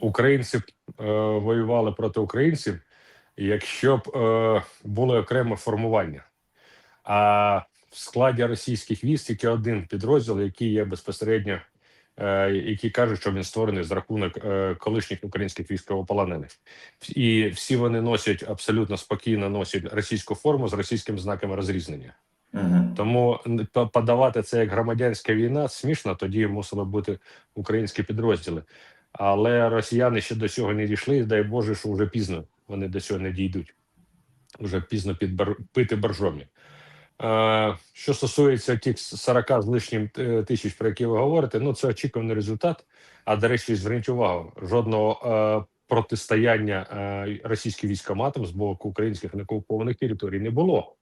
українці е, воювали проти українців, якщо б е, було окреме формування. А в складі російських військ тільки один підрозділ, який є безпосередньо, е, які кажуть, що він створений з рахунок е, колишніх українських військовополонених. І всі вони носять абсолютно спокійно носять російську форму з російськими знаками розрізнення. Угу. Тому подавати це як громадянська війна смішно. Тоді мусили бути українські підрозділи. Але росіяни ще до цього не дійшли. і Дай Боже, що вже пізно вони до цього не дійдуть. Вже пізно під бар... пити боржомі. Е, що стосується тих 40 з лишнім е, тисяч, про які ви говорите, ну це очікуваний результат. А до речі, зверніть увагу, жодного е, протистояння е, російським військоматам з боку українських неокупованих територій не було.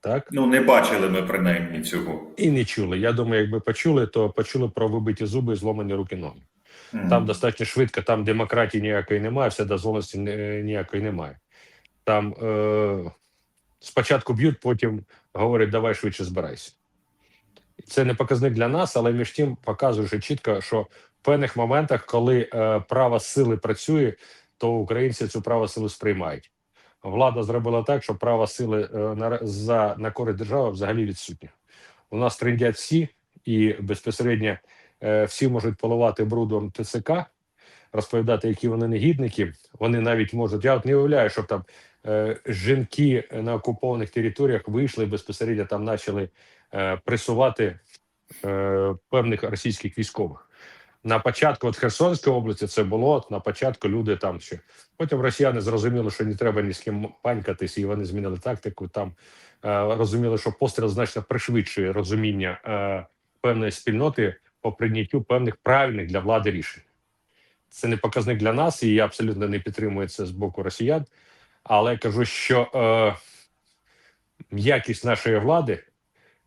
Так Ну, не бачили ми принаймні цього. і не чули. Я думаю, якби почули, то почули про вибиті зуби і зломані руки ноги. Там достатньо швидко, там демократії ніякої немає, вседозволеності ні- ніякої немає. Там е, спочатку б'ють, потім говорять, давай швидше збирайся. Це не показник для нас, але між тим показує вже чітко, що в певних моментах, коли е, право сили працює, то українці цю право силу сприймають. Влада зробила так, що право сили е, на, за, на користь держави взагалі відсутнє. У нас трендять всі, і безпосередньо всі можуть поливати брудом ТЦК, розповідати, які вони негідники. Вони навіть можуть. Я от не уявляю, щоб там е, жінки на окупованих територіях вийшли безпосередньо там почали е, пресувати е, певних російських військових. На початку от Херсонської області це було на початку люди там ще. Потім росіяни зрозуміли, що не треба ні з ким панькатись, і вони змінили тактику. Там е, розуміли, що постріл значно пришвидшує розуміння е, певної спільноти по прийняттю певних правильних для влади рішень. Це не показник для нас, і я абсолютно не підтримую це з боку росіян. Але я кажу, що е, м'якість нашої влади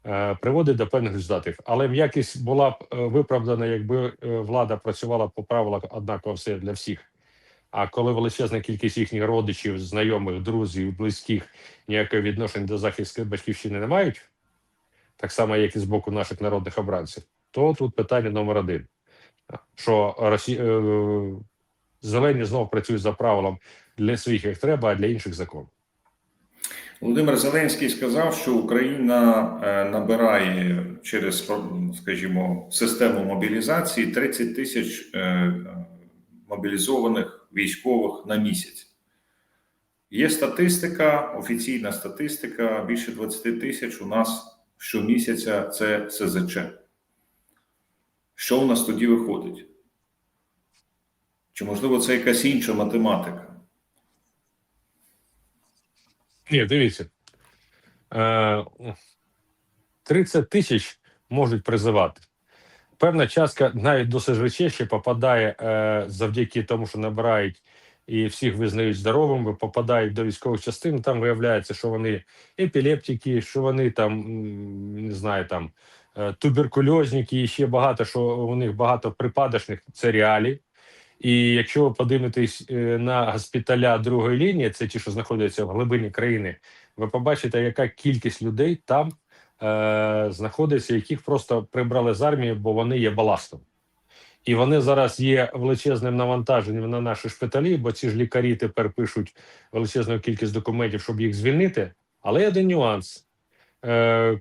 е, приводить до певних результатів. Але м'якість була б е, виправдана, якби е, влада працювала по правилах однаково все для всіх. А коли величезна кількість їхніх родичів, знайомих, друзів, близьких ніякого відношення до захисту батьківщини не мають, так само, як і з боку наших народних обранців, то тут питання номер один: що Росі... е, зелені знову працюють за правилом для своїх як треба, а для інших закон. Володимир Зеленський сказав, що Україна е, набирає через, скажімо, систему мобілізації 30 тисяч е, мобілізованих військових на місяць. Є статистика, офіційна статистика. Більше 20 тисяч у нас щомісяця це СЗЧ. Що у нас тоді виходить? Чи можливо це якась інша математика? Ні, дивіться. Е, 30 тисяч можуть призивати. Певна частка навіть до СЖЧ ще попадає е, завдяки тому, що набирають і всіх визнають здоровими, попадають до військових частин. Там виявляється, що вони епілептики, що вони там не знаю, там е, туберкульозники, і ще багато що у них багато припадочних це реалі. І якщо ви подивитесь е, на госпіталя другої лінії, це ті, що знаходяться в глибині країни, ви побачите, яка кількість людей там е, знаходиться, яких просто прибрали з армії, бо вони є баластом. І вони зараз є величезним навантаженням на наші шпиталі, бо ці ж лікарі тепер пишуть величезну кількість документів, щоб їх звільнити. Але є один нюанс: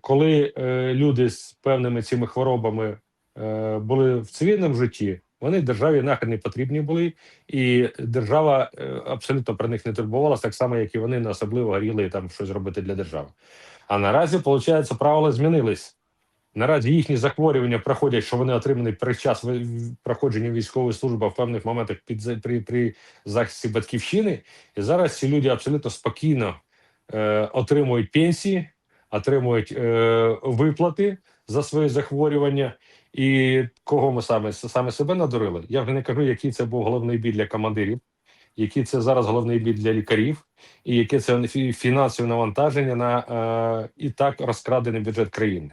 коли е, люди з певними цими хворобами е, були в цивільному житті, вони державі нахер не потрібні були, і держава е, абсолютно про них не турбувалася, так само, як і вони не особливо горіли там щось робити для держави. А наразі, виходить, правила змінились. Наразі їхні захворювання проходять, що вони отримані при час проходження військової служби в певних моментах під при, при захисті батьківщини. І зараз ці люди абсолютно спокійно е, отримують пенсії, отримують е, виплати за свої захворювання. І кого ми саме саме себе надурили? Я вже не кажу, який це був головний біль для командирів, який це зараз головний біль для лікарів, і яке це фінансове навантаження на е, і так розкрадений бюджет країни.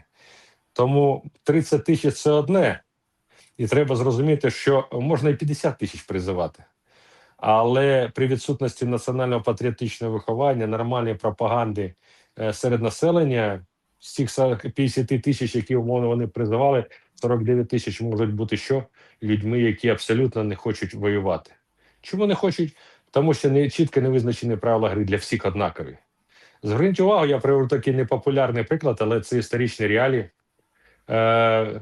Тому 30 тисяч це одне, і треба зрозуміти, що можна і 50 тисяч призивати. Але при відсутності національного патріотичного виховання, нормальної пропаганди серед населення, з цих 50 тисяч, які умовно вони призивали, 49 тисяч можуть бути що людьми, які абсолютно не хочуть воювати. Чому не хочуть? Тому що не чітко не визначені правила гри для всіх однакові. Зверніть увагу, я приведу такий непопулярний приклад, але це історичні реалії. Е,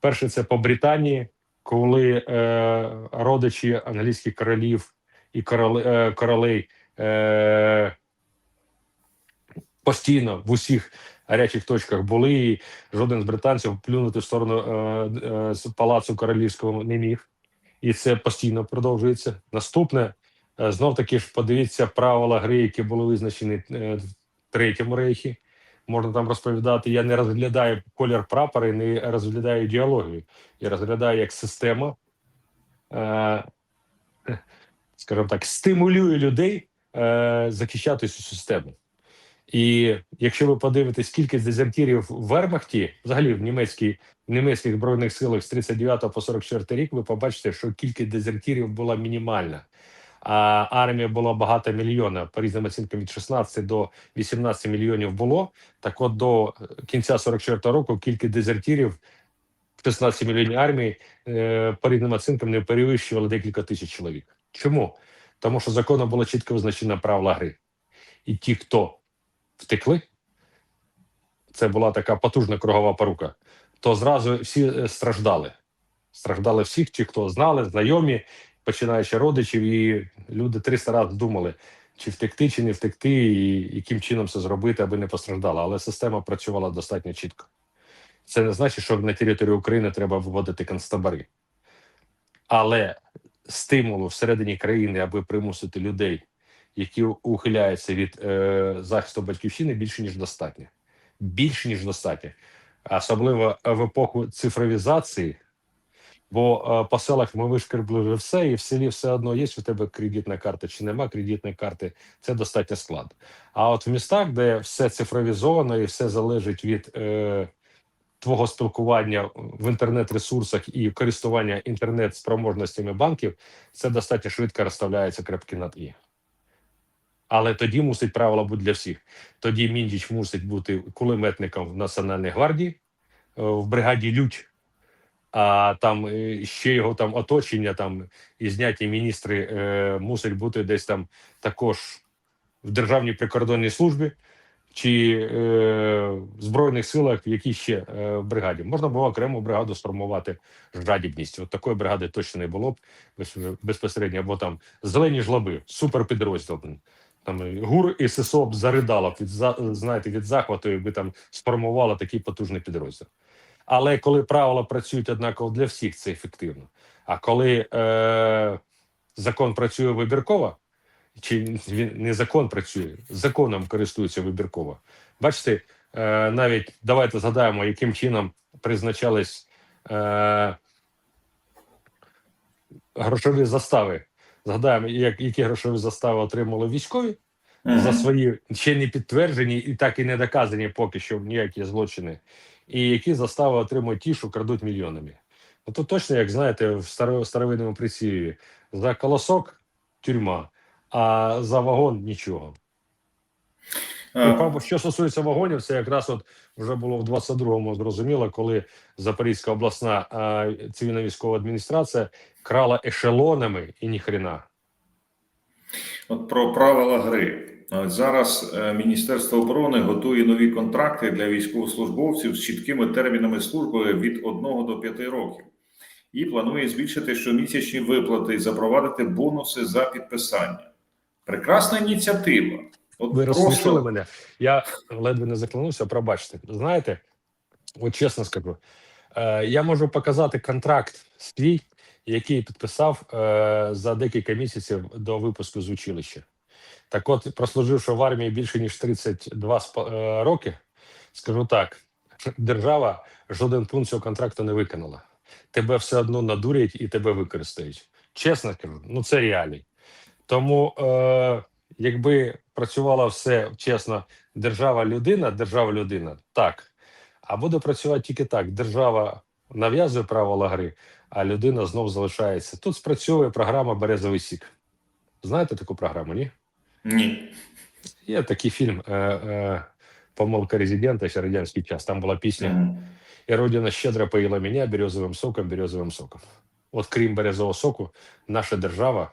перше, це по Британії, коли е, родичі англійських королів і е, королей е, постійно в усіх гарячих точках були, і жоден з британців плюнути в сторону е, е, палацу королівського не міг. І це постійно продовжується. Наступне, е, знов таки ж подивіться правила гри, які були визначені е, в третьому рейхі. Можна там розповідати. Я не розглядаю колір прапора і не розглядаю ідеологію. Я розглядаю як система, е, скажімо так, стимулює людей е, захищати цю систему. І якщо ви подивитесь кількість дезертирів в Вермахті, взагалі в німецькій в німецьких збройних силах з 39 по 44 рік, ви побачите, що кількість дезертирів була мінімальна. А армія була багато мільйона, по різним оцінкам від 16 до 18 мільйонів було. Так от до кінця 44 року кількість дезертирів в 16 мільйонів армії е, по різним оцінкам не перевищували декілька тисяч чоловік. Чому? Тому що законом було чітко визначено правила гри. І ті, хто втекли, це була така потужна кругова порука, то зразу всі е, страждали. Страждали всі, ті, хто знали, знайомі, починаючи родичів, і люди 300 разів думали, чи втекти, чи не втекти, і яким чином це зробити, аби не постраждало. Але система працювала достатньо чітко. Це не значить, що на території України треба виводити концтабори. Але стимулу всередині країни, аби примусити людей, які ухиляються від е, захисту батьківщини, більше ніж достатньо. Більше ніж достатньо. Особливо в епоху цифровізації. Бо е, по селах ми вишкребли все, і в селі все одно є у тебе кредитна карта чи нема кредитної карти. Це достатньо складно. А от в містах, де все цифровізовано і все залежить від е, твого спілкування в інтернет-ресурсах і користування інтернет-спроможностями банків, це достатньо швидко розставляються крапки над і. Але тоді мусить правило бути для всіх. Тоді Міндіч мусить бути кулеметником в Національній гвардії, е, в бригаді Лють а там е, ще його там оточення, там і зняті міністри е, мусять бути десь там також в державній прикордонній службі чи е, збройних силах, в якій ще е, бригаді можна було окрему бригаду сформувати жадібність. От такої бригади точно не було б безпосередньо, або там зелені жлоби, суперпідрозділ. Там ГУР і СИСОП заридало від знаєте, від захвату, якби там сформувало такий потужний підрозділ. Але коли правила працюють однаково для всіх, це ефективно. А коли е, закон працює вибірково, чи він не закон працює, законом користується вибірково. Бачите, е, навіть давайте згадаємо, яким чином призначались е, грошові застави. Згадаємо, як, які грошові застави отримали військові за свої ще не підтверджені і так і не доказані поки що ніякі злочини, і які застави отримують ті, що крадуть мільйонами. Ну то точно, як знаєте, в старовинному присіві за колосок тюрма, а за вагон нічого. Е, Ну, що стосується вагонів, це якраз от вже було в 22-му зрозуміло, коли Запорізька обласна а, цивільна військова адміністрація крала ешелонами і ніхрена. От про правила гри. От Зараз е, Міністерство оборони готує нові контракти для військовослужбовців з чіткими термінами служби від 1 до 5 років і планує збільшити щомісячні виплати і запровадити бонуси за підписання. Прекрасна ініціатива. От Ви розсмішили мене. Я ледве не заклонився, пробачте. Знаєте, от чесно скажу, е, я можу показати контракт свій, який підписав е, за декілька місяців до випуску з училища. Так от, прослуживши в армії більше ніж 32 е, роки, скажу так: держава жоден пункт цього контракту не виконала. Тебе все одно надурять і тебе використають. Чесно кажу, ну це реалій. Тому, е, якби працювало все чесно, держава людина, держава людина, так. А буде працювати тільки так: держава нав'язує правила гри, а людина знов залишається. Тут спрацьовує програма Березовий сік. Знаєте таку програму? Ні? Ні. Є такий фільм е, е, Помилка резидента, ще радянський час. Там була пісня Мгм. «І родина щедро поїла мене березовим соком, березовим соком. от крім березового соку, наша держава,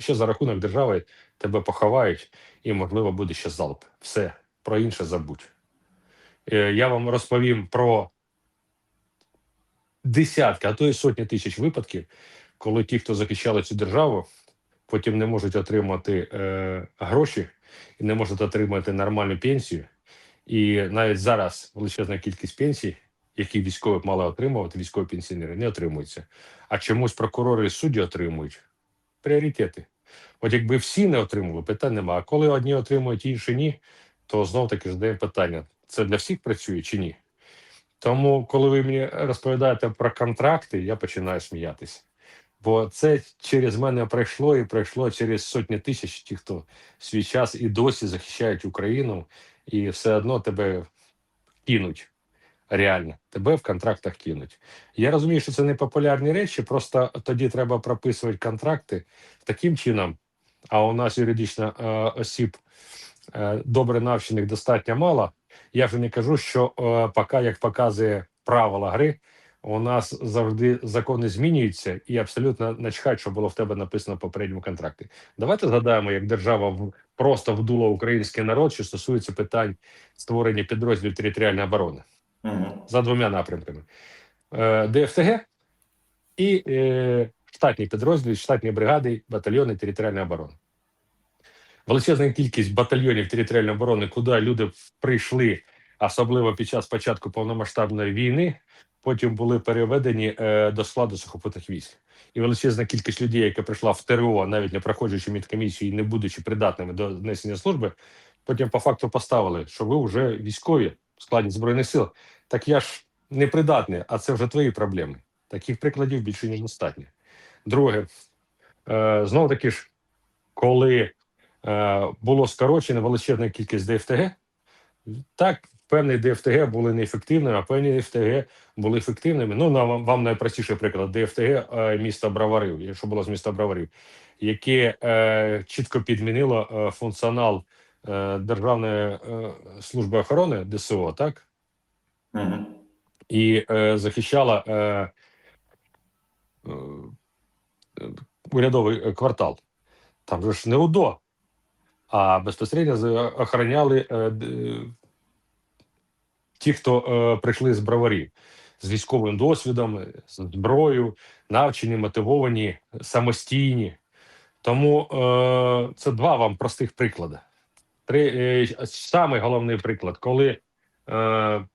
ще за рахунок держави тебе поховають, і, можливо, буде ще залп. Все, про інше забудь. Е, Я вам розповім про десятки, а то й сотні тисяч випадків, коли ті, хто захищали цю державу, потім не можуть отримати е, гроші і не можуть отримати нормальну пенсію. І навіть зараз величезна кількість пенсій, які військові мали отримувати, військові пенсіонери, не отримуються. А чомусь прокурори і судді отримують пріоритети. От якби всі не отримували, питань немає. А коли одні отримують, інші ні, то знов таки задаємо питання: це для всіх працює чи ні? Тому, коли ви мені розповідаєте про контракти, я починаю сміятися. Бо це через мене пройшло і пройшло через сотні тисяч ті, хто в свій час і досі захищають Україну, і все одно тебе кинуть. Реально, тебе в контрактах кинуть. Я розумію, що це не популярні речі, просто тоді треба прописувати контракти таким чином. А у нас юридично е, осіб е, добре навчених достатньо мало. Я вже не кажу, що е, поки як показує правила гри, у нас завжди закони змінюються, і абсолютно начхать, що було в тебе написано в попередньому контракті. Давайте згадаємо, як держава просто вдула український народ, що стосується питань створення підрозділів територіальної оборони Угу. за двома напрямками: Е, ДФТГ і е, штатні підрозділи, штатні бригади, батальйони територіальної оборони. Величезна кількість батальйонів територіальної оборони, куди люди прийшли, особливо під час початку повномасштабної війни, потім були переведені е, до складу сухопутних військ. І величезна кількість людей, яка прийшла в ТРО, навіть не проходячи медкомісію і не будучи придатними до несення служби, потім по факту поставили, що ви вже військові в складі збройних сил. Так я ж не придатний, а це вже твої проблеми. Таких прикладів більше ніж достатньо. Друге, е, знову таки ж, коли е, було скорочено величезна кількість ДФТГ, так, певні ДФТГ були неефективними, а певні ДФТГ були ефективними. Ну, на вам, вам найпростіший приклад ДФТГ е, міста Броварів, якщо було з міста Броварів, яке е, чітко підмінило функціонал е, Державної е, служби охорони ДСО, так? Угу. і е, захищала е, урядовий е, квартал. Там же ж не УДО, а безпосередньо охороняли е, ті, хто е, прийшли з броварів з військовим досвідом, з зброєю, навчені, мотивовані, самостійні. Тому е, це два вам простих приклади. Три, е, самий головний приклад, коли е,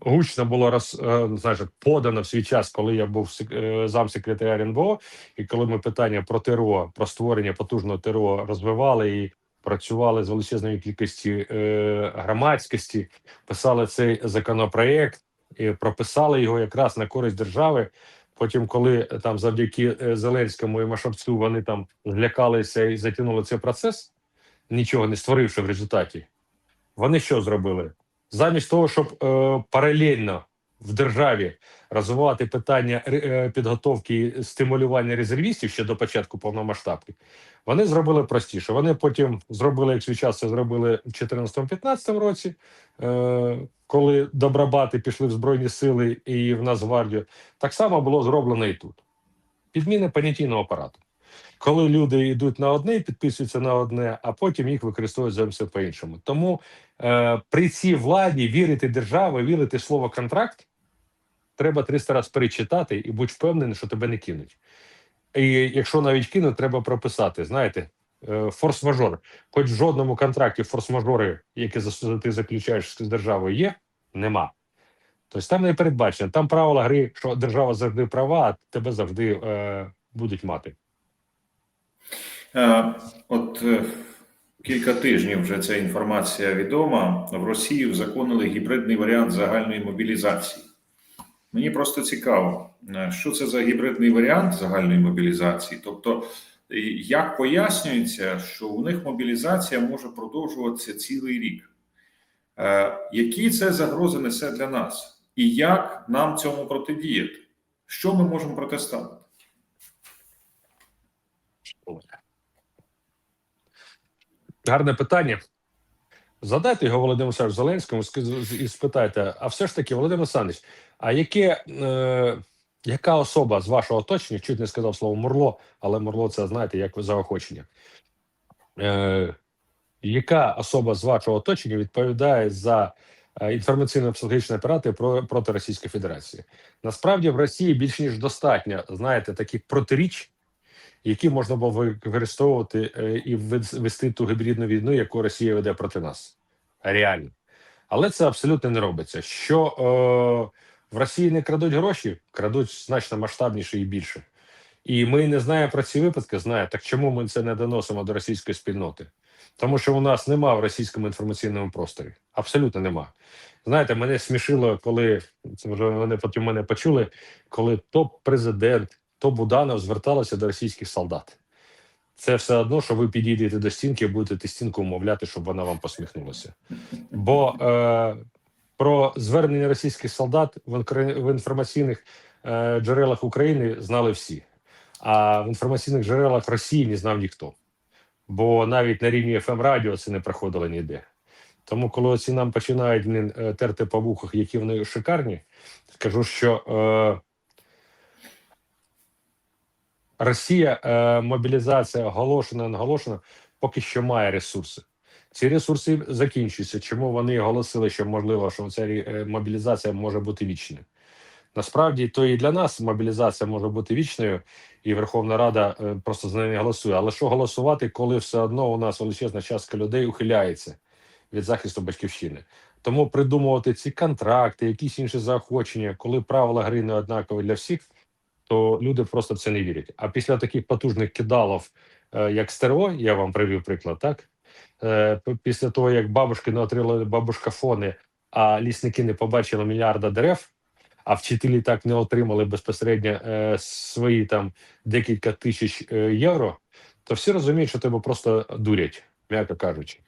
гучно було роз, е, знаєш, подано в свій час, коли я був е, замсекретаря РНБО, і коли ми питання про ТРО, про створення потужного ТРО розвивали і працювали з величезною кількістю е, громадськості, писали цей законопроект, і прописали його якраз на користь держави. Потім, коли там завдяки Зеленському і Машавцю вони там злякалися і затягнули цей процес, нічого не створивши в результаті, вони що зробили? Замість того, щоб е, паралельно в державі розвивати питання е, підготовки і стимулювання резервістів ще до початку повномасштабки, вони зробили простіше. Вони потім зробили, як свій час це зробили в 2014-2015 році, е, коли добробати пішли в Збройні Сили і в Нацгвардію. Так само було зроблено і тут. Підміна понятійного апарату. Коли люди йдуть на одне, підписуються на одне, а потім їх використовують зовсім по-іншому. Тому е, при цій владі вірити державі, вірити слово контракт, треба 300 разів перечитати і будь впевнений, що тебе не кинуть. І якщо навіть кинуть, треба прописати. Знаєте, е, форс-мажор. Хоч в жодному контракті форс-мажори, які ти заключаєш з державою, є, нема. Тобто там не передбачено. Там правила гри, що держава завжди права, а тебе завжди е, будуть мати. Е, От е, кілька тижнів вже ця інформація відома. В Росії узаконили гібридний варіант загальної мобілізації. Мені просто цікаво, е, що це за гібридний варіант загальної мобілізації. Тобто, як пояснюється, що у них мобілізація може продовжуватися цілий рік. Які це загрози несе для нас? І як нам цьому протидіяти? Що ми можемо протиставити? Гарне питання. Задайте його Володимиру Олександровичу Зеленському і спитайте: а все ж таки, Володимир Олександрович, а яке е, яка особа з вашого оточення, чуть не сказав слово Мурло, але Мурло це знаєте, як заохочення. Е, яка особа з вашого оточення відповідає за е, інформаційно-психологічні операції про, проти Російської Федерації? Насправді в Росії більш ніж достатньо, знаєте, таких протиріч, які можна було використовувати е, і вес- вести ту гібридну війну, яку Росія веде проти нас. Реально. Але це абсолютно не робиться. Що е, в Росії не крадуть гроші, крадуть значно масштабніше і більше. І ми не знаємо про ці випадки. Знає, так чому ми це не доносимо до російської спільноти? Тому що у нас нема в російському інформаційному просторі. Абсолютно нема. Знаєте, мене смішило, коли це вже вони потім мене почули, коли топ-президент, то Буданов зверталися до російських солдат. Це все одно, що ви підійдете до стінки і будете стінку умовляти, щоб вона вам посміхнулася. Бо е, про звернення російських солдат в, інформаційних е, джерелах України знали всі, а в інформаційних джерелах Росії не знав ніхто. Бо навіть на рівні fm радіо це не проходило ніде. Тому, коли оці нам починають е, терти по вухах, які вони шикарні, скажу, що е, Росія е, мобілізація оголошена, не оголошена, поки що має ресурси. Ці ресурси закінчуються. Чому вони оголосили, що можливо, що ця е, мобілізація може бути вічною? Насправді, то і для нас мобілізація може бути вічною, і Верховна Рада е, просто з нею не голосує. Але що голосувати, коли все одно у нас величезна частка людей ухиляється від захисту батьківщини? Тому придумувати ці контракти, якісь інші заохочення, коли правила гри не однакові для всіх, то люди просто в це не вірять. А після таких потужних кидалів, е, як стеро, я вам привів приклад, так Е, після того, як бабушки не отримали бабушкафони, а лісники не побачили мільярда дерев, а вчителі так не отримали безпосередньо е, свої там декілька тисяч євро, то всі розуміють, що тебе просто дурять, м'яко кажучи.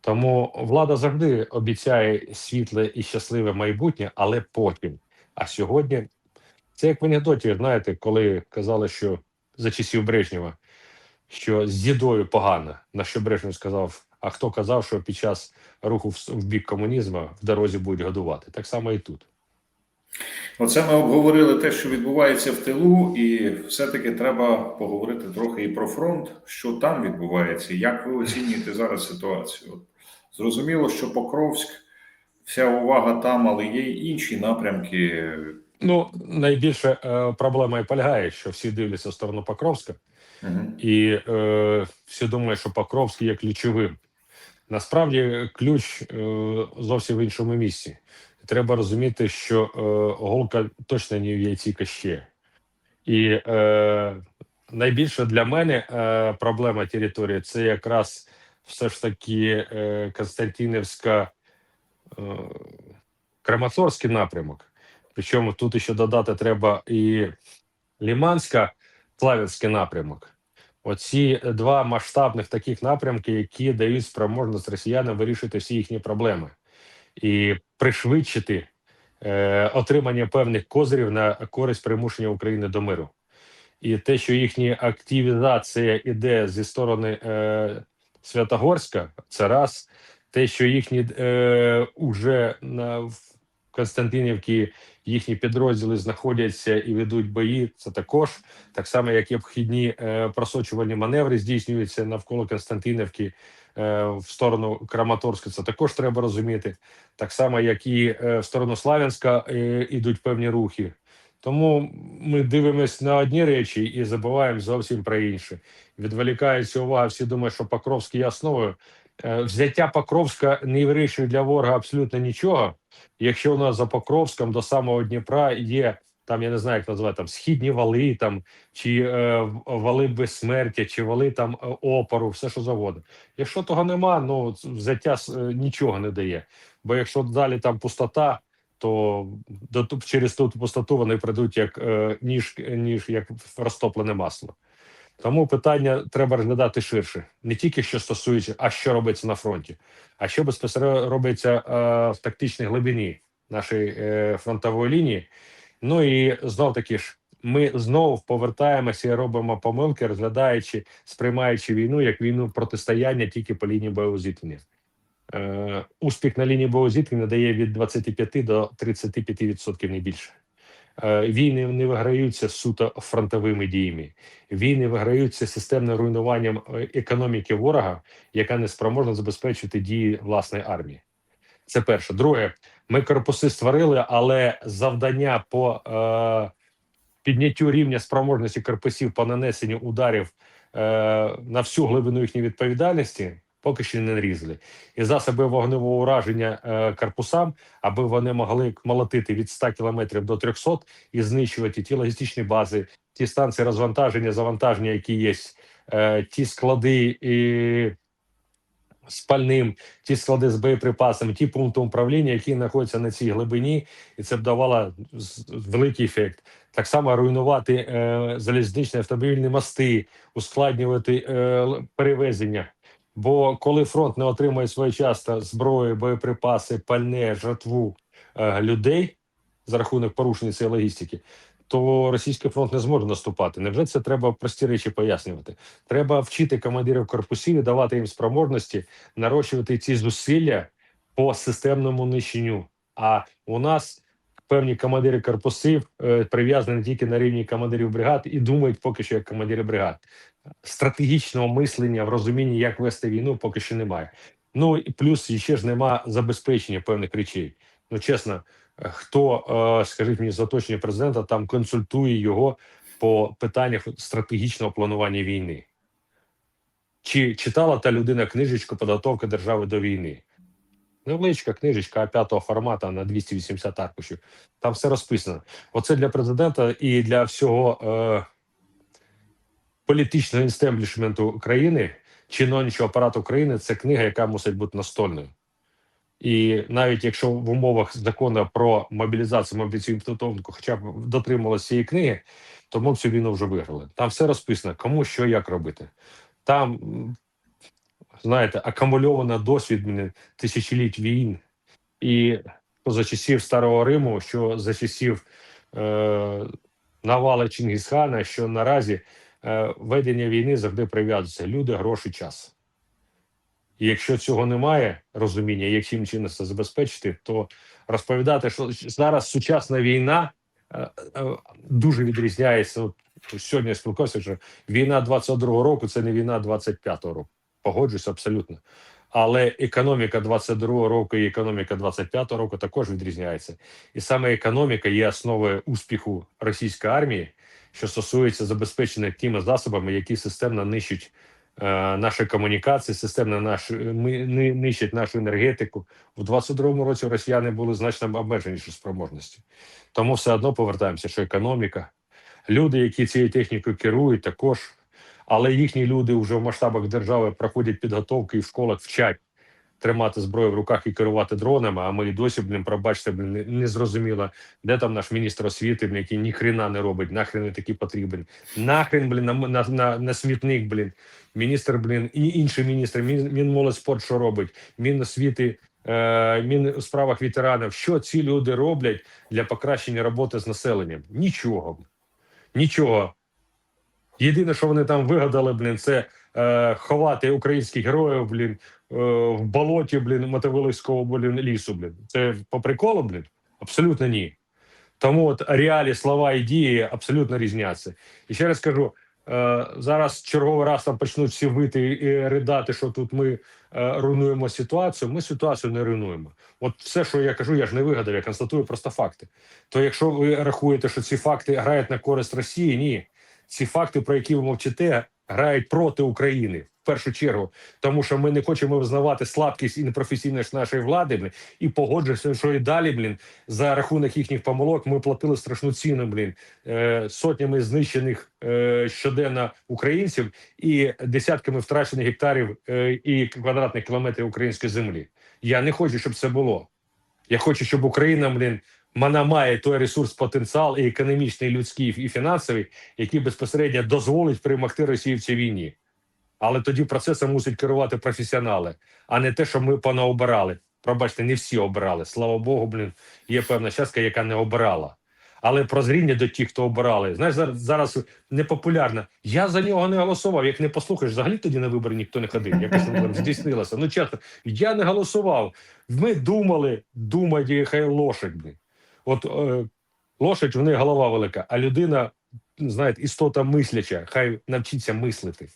Тому влада завжди обіцяє світле і щасливе майбутнє, але потім. А сьогодні це як в анекдоті, знаєте, коли казали, що за часів Брежнєва, що з їдою погано, на що Брежнєв сказав: а хто казав, що під час руху в, бік комунізму в дорозі будуть годувати? Так само і тут. Оце ми обговорили те, що відбувається в тилу, і все-таки треба поговорити трохи і про фронт, що там відбувається. Як ви оцінюєте зараз ситуацію? Зрозуміло, що Покровськ, вся увага там, але є й інші напрямки. Ну, найбільше е, проблема і полягає, що всі дивляться в сторону Покровська, Мгм. і е, всі думають, що Покровський є ключовим. Насправді, ключ е, зовсім в іншому місці. Треба розуміти, що е, голка точно не в яйці каще. І е, найбільше для мене е, проблема території це якраз все ж таки е, Константинівська е, Краматорський напрямок. Причому тут ще додати треба і Ліманська, Славянський напрямок. Оці два масштабних таких напрямки, які дають спроможність росіянам вирішити всі їхні проблеми і пришвидшити е, отримання певних козирів на користь примушення України до миру. І те, що їхня активізація іде зі сторони е, Святогорська, це раз. Те, що їхні е, уже на в Константинівці їхні підрозділи знаходяться і ведуть бої, це також так само, як і обхідні е, просочувальні маневри здійснюються навколо Константинівки е, в сторону Краматорська. Це також треба розуміти. Так само, як і е, в сторону Славянська ідуть певні рухи. Тому ми дивимося на одні речі і забуваємо зовсім про інше. Відволікається увага. Всі думають, що Покровський є основою. Е, Взяття Покровська не вирішує для ворога абсолютно нічого. Якщо у нас за Покровськом до самого Дніпра є там, я не знаю, як назвати там східні вали, там чи е, вали безсмертя, чи вали там е, опору, все що завгодно. Якщо того нема, ну взяття е, нічого не дає. Бо якщо далі там пустота, то до через ту пустоту вони прийдуть як ніж, ніж як розтоплене масло. Тому питання треба розглядати ширше, не тільки що стосується, а що робиться на фронті, а що безпосередньо робиться е, в тактичній глибині нашої е, фронтової лінії. Ну і знов таки ж, ми знову повертаємося і робимо помилки, розглядаючи, сприймаючи війну як війну протистояння тільки по лінії бойового зіткнення. Е, успіх на лінії бойового зіткнення дає від 25 до 35% не більше. Е, Війни не виграються суто фронтовими діями. Війни виграються системним руйнуванням е, економіки ворога, яка не спроможна забезпечити дії власної армії. Це перше. Друге, ми корпуси створили, але завдання по е, підняттю рівня спроможності корпусів по нанесенню ударів е, на всю глибину їхньої відповідальності поки що не нарізали. І засоби вогневого ураження е, корпусам, аби вони могли молотити від 100 кілометрів до 300 і знищувати ті логістичні бази, ті станції розвантаження, завантаження, які є, е, ті склади і з пальним, ті склади з боєприпасами, ті пункти управління, які знаходяться на цій глибині, і це б давало великий ефект. Так само руйнувати е, залізничні автомобільні мости, ускладнювати е, перевезення. Бо коли фронт не отримує своєчасно зброю, боєприпаси, пальне, жратву е, людей за рахунок порушення цієї логістики, то російський фронт не зможе наступати. Невже це треба прості речі пояснювати? Треба вчити командирів корпусів давати їм спроможності нарощувати ці зусилля по системному нищенню. А у нас певні командири корпусів е, прив'язані тільки на рівні командирів бригад і думають поки що як командири бригад. Стратегічного мислення в розумінні, як вести війну, поки що немає. Ну і плюс ще ж нема забезпечення певних речей. Ну чесно, хто, е, скажіть мені, з оточення президента там консультує його по питаннях стратегічного планування війни? Чи читала та людина книжечку Підготовка держави до війни? Невеличка книжечка А5 формату на 280 аркушів. Там все розписано. Оце для президента і для всього е, політичного інстеблішменту України, чиновничого апарату України, це книга, яка мусить бути настольною. І навіть якщо в умовах закону про мобілізацію мобілізаційну підготовку хоча б дотримувалися цієї книги, то ми б війну вже виграли. Там все розписано, кому що як робити. Там, знаєте, акумульовано досвід блін, тисячоліть війн. І що за часів Старого Риму, що за часів е, навали Чингісхана, що наразі е, ведення війни завжди прив'язується люди, гроші, час. І якщо цього немає розуміння, яким чином це забезпечити, то розповідати, що зараз сучасна війна е, е, дуже відрізняється. Сьогодні я спілкувався, що війна 22-го року це не війна 25-го року. Погоджуюсь абсолютно. Але економіка 22-го року і економіка 25-го року також відрізняється. І саме економіка є основою успіху російської армії, що стосується забезпечення тими засобами, які системно нищать е, наші комунікації, системно наш, ми, нищать нашу енергетику. У 22-му році росіяни були значно обмеженіші спроможності. Тому все одно повертаємося, що економіка, люди, які цією технікою керують, також, але їхні люди вже в масштабах держави проходять підготовки і в школах вчать тримати зброю в руках і керувати дронами. А ми і досі, блін, пробачте, блін, не, зрозуміло, де там наш міністр освіти, блін, який ні хрена не робить, нахрен не такий потрібен. Нахрен, блін, на, на, на, на смітник, блін. Міністр, блін, і інший міністр, мін, Мінмолодь спорт, що робить, Міносвіти, е, Мін у справах ветеранів. Що ці люди роблять для покращення роботи з населенням? Нічого. Нічого. Єдине, що вони там вигадали, блін, це е, ховати українських героїв, блін, е, в болоті, блін, мотовилицького блін, лісу, блін. Це по приколу, блін? Абсолютно ні. Тому от реалі, слова і дії абсолютно різняться. І ще раз кажу: е, зараз черговий раз там почнуть всі вити і ридати, що тут ми е, руйнуємо ситуацію. Ми ситуацію не руйнуємо. От все, що я кажу, я ж не вигадав, я констатую просто факти. То якщо ви рахуєте, що ці факти грають на користь Росії, ні. Ці факти, про які ви мовчите, грають проти України в першу чергу, тому що ми не хочемо визнавати слабкість і непрофесійність нашої влади. Блін, і погоджуємося, що і далі, блін, за рахунок їхніх помилок ми платили страшну ціну, блін, е, сотнями знищених е, щоденно українців і десятками втрачених гектарів е, і квадратних кілометрів української землі. Я не хочу, щоб це було. Я хочу, щоб Україна, блін, вона має той ресурс, потенціал і економічний, і людський, і фінансовий, який безпосередньо дозволить перемогти Росію в цій війні. Але тоді процесом мусять керувати професіонали, а не те, що ми понаобирали. Пробачте, не всі обирали. Слава Богу, блін, є певна частка, яка не обирала. Але прозріння до тих, хто обирали. Знаєш, зараз, зараз непопулярно. Я за нього не голосував. Як не послухаєш, взагалі тоді на вибори ніхто не ходив. Якось здійснилося. Ну чесно, я не голосував. Ми думали, думають, хай лошадь. От е, Лошадь в неї голова велика, а людина, знаєте, істота мисляча, хай навчиться мислити.